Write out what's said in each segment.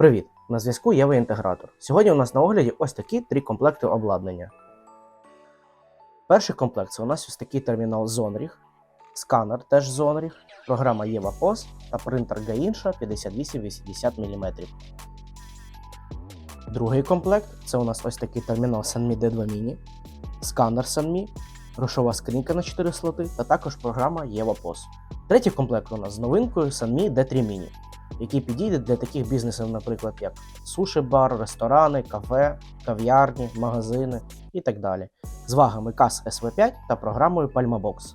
Привіт! На зв'язку Єва Інтегратор. Сьогодні у нас на огляді ось такі три комплекти обладнання. Перший комплект це у нас ось такий термінал Zonrig, сканер теж Zonrig, програма Єва POS та принтер Gainша 5880 мм. Другий комплект це у нас ось такий термінал Sanmi D2 Mini, сканер Sanmi, грошова скринька на 4 слоти та також програма Єва POS. Третій комплект у нас з новинкою Sanmi D3 Mini який підійде для таких бізнесів, наприклад, як суші-бар, ресторани, кафе, кав'ярні, магазини і так далі, з вагами CAS SV5 та програмою PalmaBox.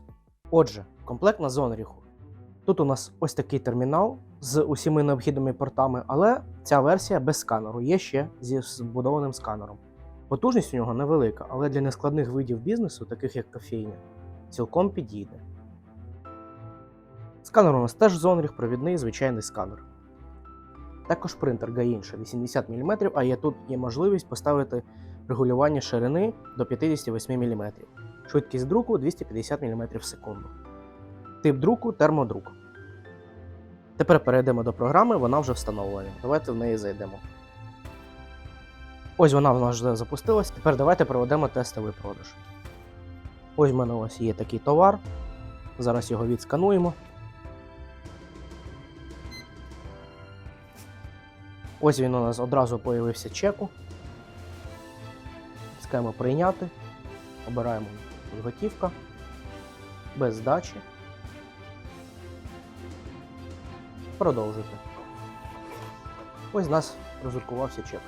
Отже, комплект на Зонріху. Тут у нас ось такий термінал з усіма необхідними портами, але ця версія без сканеру є ще зі збудованим сканером. Потужність у нього невелика, але для нескладних видів бізнесу, таких як кофейня, цілком підійде. Сканер у нас теж Zonrig, провідний звичайний сканер. Також принтер Gainша 80 мм, а є тут є можливість поставити регулювання ширини до 58 мм. Швидкість друку 250 мм в секунду. Тип друку термодрук. Тепер перейдемо до програми, вона вже встановлена. Давайте в неї зайдемо. Ось вона в нас вже запустилась. Тепер давайте проведемо тестовий продаж. Ось в мене ось є такий товар. Зараз його відскануємо. Ось він у нас одразу появився чеку. Тискаємо прийняти. Обираємо готівка. Без здачі. Продовжити. Ось у нас розрукувався чек.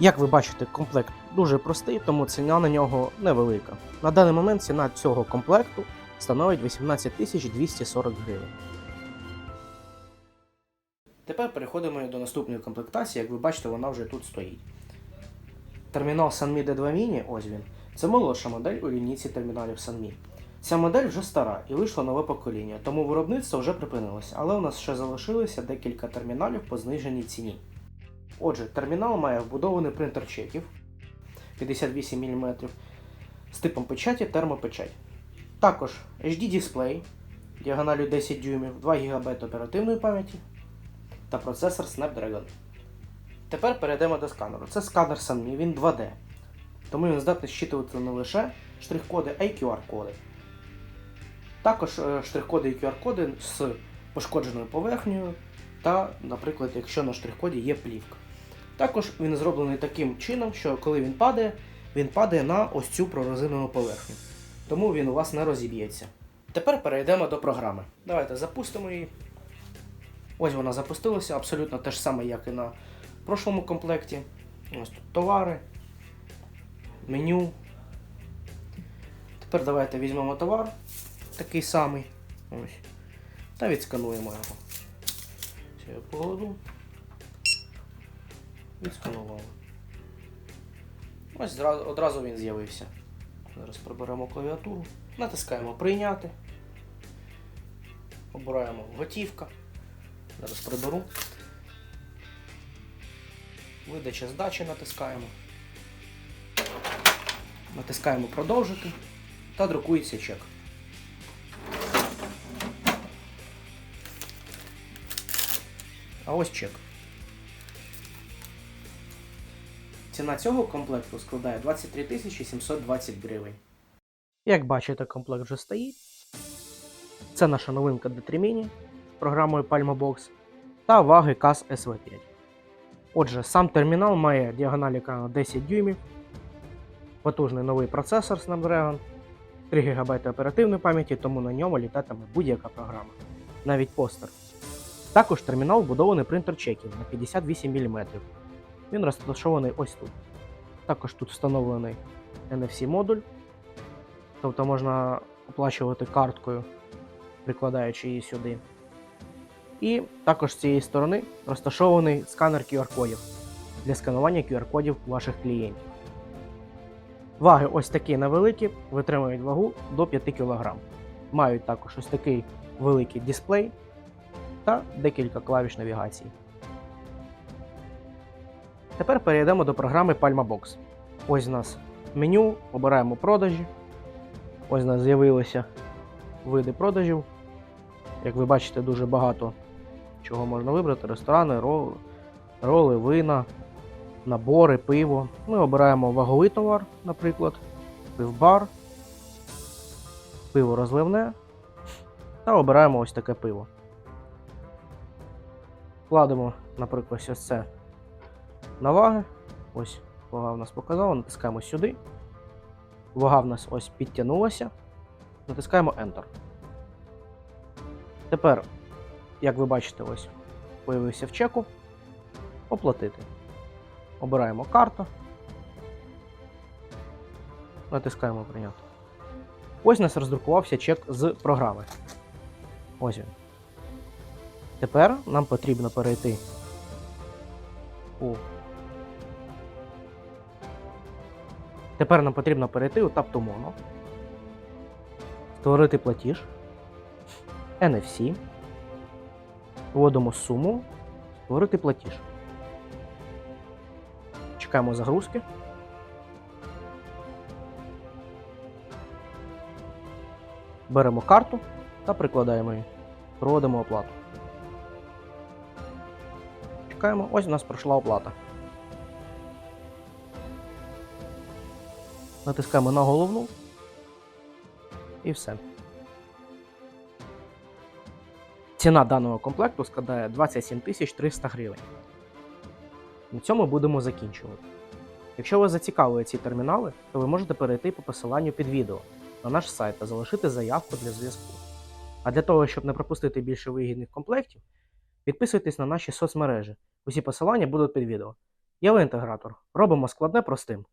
Як ви бачите, комплект дуже простий, тому ціна на нього невелика. На даний момент ціна цього комплекту становить 18 240 гривень. Тепер переходимо до наступної комплектації. Як ви бачите, вона вже тут стоїть. Термінал Sanmi D2 Mini, ось він. Це молодша модель у лінійці терміналів Sanmi. Ця модель вже стара і вийшло нове покоління, тому виробництво вже припинилося, але у нас ще залишилося декілька терміналів по зниженій ціні. Отже, термінал має вбудований принтер чеків 58 мм з типом печаті термопечать. Також HD дисплей діагоналю 10 дюймів, 2 ГБ оперативної пам'яті та процесор Snapdragon. Тепер перейдемо до сканеру. Це сканер Sanmi, він 2D. Тому він здатний зчитувати не лише штрих-коди, а й QR-коди. Також е, штрих-коди і QR-коди з пошкодженою поверхнею та, наприклад, якщо на штрих-коді є плівка. Також він зроблений таким чином, що коли він падає, він падає на ось цю прорезинену поверхню тому він у вас не розіб'ється. Тепер перейдемо до програми. Давайте запустимо її. Ось вона запустилася, абсолютно те ж саме, як і на прошлому комплекті. Ось тут товари, меню. Тепер давайте візьмемо товар, такий самий. Ось. Та відскануємо його. Це я погоду. Відсканували. Ось одразу він з'явився. Зараз приберемо клавіатуру, натискаємо Прийняти. Обираємо готівка. Зараз приберу. Видача здачі натискаємо. Натискаємо Продовжити та друкується чек. А ось чек. Ціна цього комплекту складає 23 720 гривень. Як бачите, комплект вже стоїть. Це наша новинка D3 Mini з програмою PalmaBox та ваги CAS SV5. Отже, сам термінал має діагональ екрану 10 дюймів, потужний новий процесор Snapdragon, 3 ГБ оперативної пам'яті, тому на ньому літатиме будь-яка програма, навіть постер. Також термінал вбудований принтер чеків на 58 мм. Він розташований ось тут. Також тут встановлений NFC-модуль, тобто можна оплачувати карткою, прикладаючи її сюди. І також з цієї сторони розташований сканер QR-кодів для сканування QR-кодів ваших клієнтів. Ваги ось такі невеликі, витримують вагу до 5 кг. Мають також ось такий великий дисплей та декілька клавіш навігації. Тепер перейдемо до програми PalmaBox. Ось у нас меню, обираємо продажі. Ось у нас з'явилися види продажів. Як ви бачите, дуже багато чого можна вибрати: ресторани, роли, роли вина, набори, пиво. Ми обираємо ваговий товар, наприклад, пивбар, пиво розливне та обираємо ось таке пиво. Кладемо, наприклад, ось це на ваги. Ось вага в нас показала, натискаємо сюди. Вага в нас ось підтягнулася. Натискаємо Enter. Тепер, як ви бачите, ось появився в чеку. Оплатити. Обираємо карту. Натискаємо прийняти. Ось у нас роздрукувався чек з програми. Ось він. Тепер нам потрібно перейти у. Тепер нам потрібно перейти у Tap створити платіж, NFC, вводимо суму, створити платіж. Чекаємо загрузки. Беремо карту та прикладаємо її. Проводимо оплату. Чекаємо, ось у нас пройшла оплата. Натискаємо на головну. І все. Ціна даного комплекту складає 27 300 гривень. На цьому будемо закінчувати. Якщо вас зацікавили ці термінали, то ви можете перейти по посиланню під відео на наш сайт та залишити заявку для зв'язку. А для того, щоб не пропустити більше вигідних комплектів, підписуйтесь на наші соцмережі. Усі посилання будуть під відео. Я інтегратор. Робимо складне простим.